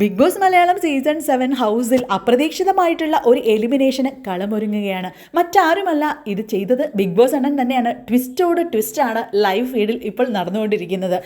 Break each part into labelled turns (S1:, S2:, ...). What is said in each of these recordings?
S1: Bigg Boss Malayalam season seven ഹൗസിൽ അപ്രതീക്ഷിതമായിട്ടുള്ള ഒരു എലിമിനേഷന് കളമൊരുങ്ങുകയാണ്. മറ്റാരുമല്ല ഇത് ചെയ്തത്. ബിഗ് ബോസ് അണ്ണൻ തന്നെയാണ്. ട്വിസ്റ്റോട് ട്വിസ്റ്റാണ് ലൈവ് ഫീഡിൽ ഇപ്പോൾ നടന്നുകൊണ്ടിരിക്കുന്നത്.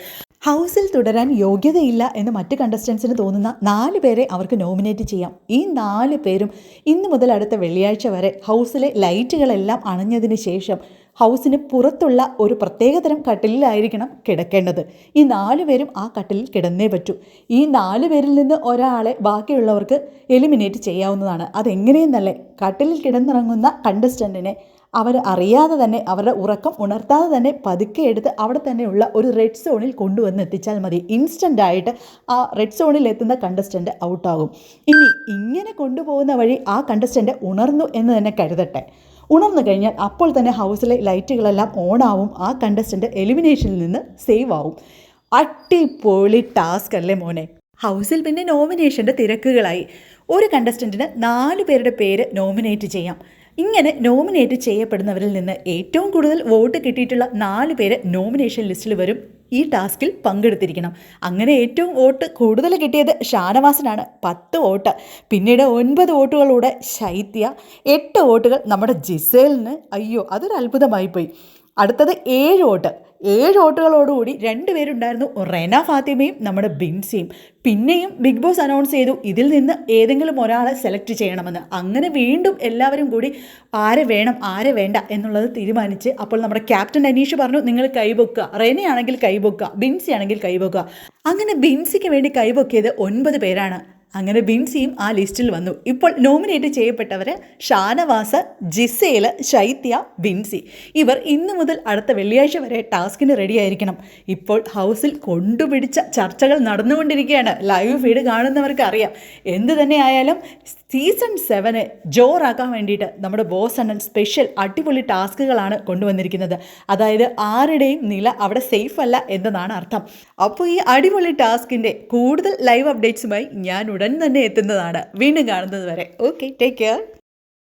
S1: ഹൗസിൽ തുടരാൻ യോഗ്യതയില്ല എന്ന് മറ്റ് കണ്ടസ്റ്റൻസിന് തോന്നുന്ന നാല് പേരെ അവർക്ക് നോമിനേറ്റ് ചെയ്യാം. ഈ നാല് പേരും ഇന്ന് മുതൽ അടുത്ത വെള്ളിയാഴ്ച വരെ ഹൗസിലെ ലൈറ്റുകളെല്ലാം അണഞ്ഞതിന് ശേഷം ഹൗസിന് പുറത്തുള്ള ഒരു പ്രത്യേകതരം കട്ടിലിലായിരിക്കണം കിടക്കേണ്ടത്. ഈ നാല് പേരും ആ കട്ടിലിൽ കിടന്നേ പറ്റൂ. ഈ നാല് പേരിൽ നിന്ന് ഒരാളെ ബാക്കിയുള്ളവർക്ക് എലിമിനേറ്റ് ചെയ്യാവുന്നതാണ്. അതെങ്ങനെയെന്നല്ലേ? കട്ടിലിൽ കിടന്നിറങ്ങുന്ന കണ്ടസ്റ്റന്റിനെ അവർ അറിയാതെ തന്നെ അവരുടെ ഉറക്കം ഉണർത്താതെ തന്നെ പതുക്കെ എടുത്ത് അവിടെ തന്നെയുള്ള ഒരു റെഡ് സോണിൽ കൊണ്ടുവന്ന് എത്തിച്ചാൽ മതി. ഇൻസ്റ്റന്റ് ആയിട്ട് ആ റെഡ് സോണിൽ എത്തുന്ന കണ്ടസ്റ്റന്റ് ഔട്ടാകും ഇനി ഇങ്ങനെ കൊണ്ടുപോകുന്ന വഴി ആ കണ്ടസ്റ്റന്റ് ഉണർന്നു എന്ന് തന്നെ കരുതട്ടെ. ഉണർന്നു കഴിഞ്ഞാൽ അപ്പോൾ തന്നെ ഹൗസിലെ ലൈറ്റുകളെല്ലാം ഓണാവും ആ കണ്ടസ്റ്റന്റ് എലിമിനേഷനിൽ നിന്ന് സേവ് ആവും. അടിപൊളി ടാസ്ക് അല്ലേ മോനെ? ഹൗസിൽ പിന്നെ നോമിനേഷന്റെ തിരക്കുകളായി. ഒരു കണ്ടസ്റ്റന്റിന് നാല് പേരുടെ പേര് നോമിനേറ്റ് ചെയ്യാം. ഇങ്ങനെ നോമിനേറ്റ് ചെയ്യപ്പെടുന്നവരിൽ നിന്ന് ഏറ്റവും കൂടുതൽ വോട്ട് കിട്ടിയിട്ടുള്ള നാല് പേര് നോമിനേഷൻ ലിസ്റ്റിൽ വരും. ഈ ടാസ്കിൽ പങ്കെടുത്തിരിക്കണം. അങ്ങനെ ഏറ്റവും വോട്ട് കൂടുതൽ കിട്ടിയത് ഷാനവാസനാണ്. പത്ത് വോട്ട്. പിന്നീട് ഒൻപത് വോട്ടുകളൂടെ ശൈത്യ എട്ട് വോട്ടുകൾ നമ്മുടെ ജിസേലിന്. അയ്യോ അതൊരു അത്ഭുതമായിപ്പോയി അടുത്തത് ഏഴ് വോട്ട്. ഏഴ് വോട്ടുകളോടുകൂടി രണ്ടുപേരുണ്ടായിരുന്നു റെന ഫാത്തിമയും നമ്മുടെ ബിൻസിയും. പിന്നെയും ബിഗ് ബോസ് അനൗൺസ് ചെയ്തു ഇതിൽ നിന്ന് ഏതെങ്കിലും ഒരാളെ സെലക്ട് ചെയ്യണമെന്ന്. അങ്ങനെ വീണ്ടും എല്ലാവരും കൂടി ആരെ വേണം ആരെ വേണ്ട എന്നുള്ളത് തീരുമാനിച്ച് അപ്പോൾ നമ്മുടെ ക്യാപ്റ്റൻ അനീഷ് പറഞ്ഞു നിങ്ങൾ കൈപൊക്കുക റെനയാണെങ്കിൽ കൈപൊക്കുക ബിൻസി ആണെങ്കിൽ കൈപൊക്കുക അങ്ങനെ ബിൻസിക്ക് വേണ്ടി കൈപൊക്കിയത് ഒൻപത് പേരാണ്. അങ്ങനെ ബിൻസിയും ആ ലിസ്റ്റിൽ വന്നു. ഇപ്പോൾ നോമിനേറ്റ് ചെയ്യപ്പെട്ടവർ ഷാനവാസ് ജിസേൽ ശൈത്യ ബിൻസി. ഇവർ ഇന്ന് മുതൽ അടുത്ത വെള്ളിയാഴ്ച വരെ ടാസ്കിന് റെഡിയായിരിക്കണം ഇപ്പോൾ ഹൗസിൽ കൊണ്ടുപിടിച്ച ചർച്ചകൾ നടന്നുകൊണ്ടിരിക്കുകയാണ്. ലൈവ് ഫീഡ് കാണുന്നവർക്ക് അറിയാം എന്ത് തന്നെ ആയാലും സീസൺ സെവന് ജോറാക്കാൻ വേണ്ടിയിട്ട് നമ്മുടെ ബോസ് അണ്ണൻ സ്പെഷ്യൽ അടിപൊളി ടാസ്കുകളാണ് കൊണ്ടുവന്നിരിക്കുന്നത്. അതായത് ആരുടെയും നില അവിടെ സേഫ് അല്ല എന്നതാണ് അർത്ഥം. അപ്പോൾ ഈ അടിപൊളി ടാസ്കിന്റെ കൂടുതൽ ലൈവ് അപ്ഡേറ്റ്സുമായി ഞാൻ ഉടൻ തന്നെ എത്തുന്നതാണ്. വീണ്ടും കാണുന്നത് വരെ. Okay take care